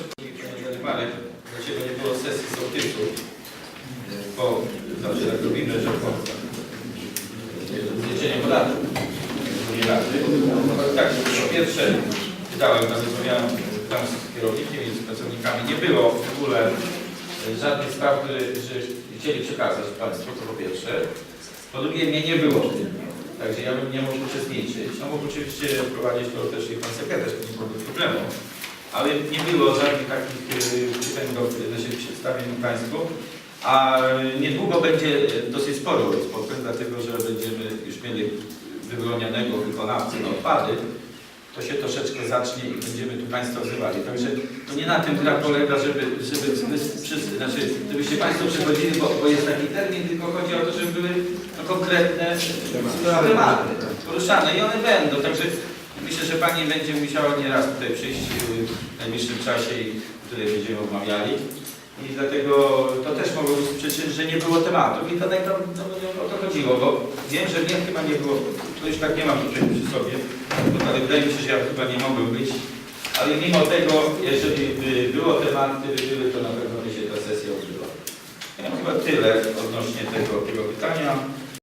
Panie Marek, dlaczego nie było sesji sołtysów? Bo zawsze tak robimy, że po zniesieniu. Nie rady. Tak, po pierwsze pytałem, nawet rozmawiałem tam z kierownikiem z pracownikami, nie było w ogóle żadnych spraw, które chcieli przekazać Państwu, to po pierwsze. Po drugie, mnie nie było. Także ja bym nie mógł uczestniczyć. No mógł oczywiście prowadzić to też i Pan Sekretarz, to nie byłoby problemu. Ale nie było żadnych takich pytań do znaczy przedstawień Państwu. A niedługo będzie dosyć sporo spotkań, dlatego że będziemy już mieli wybronianego wykonawcę na odpady. To się troszeczkę zacznie i będziemy tu Państwa wzywali. Także to nie na tym gra polega, żeby, żeby wszyscy, znaczy, żebyście Państwo przychodzili, bo, bo jest taki termin, tylko chodzi o to, żeby były no, konkretne tematy poruszane i one będą. Także myślę, że Pani będzie musiała nieraz tutaj przyjść w najbliższym czasie, i tutaj będziemy omawiali. I dlatego to też mogło być przyczyn, że nie było tematów i to najprawdopodobniej o to chodziło, bo wiem, że mnie chyba nie było, to już tak nie mam tutaj przy sobie, ale wydaje mi się, że ja chyba nie mogłem być, ale mimo tego, jeżeli by było tematy, by były, to na pewno by się ta sesja odbyła. Ja chyba tyle odnośnie tego, tego pytania.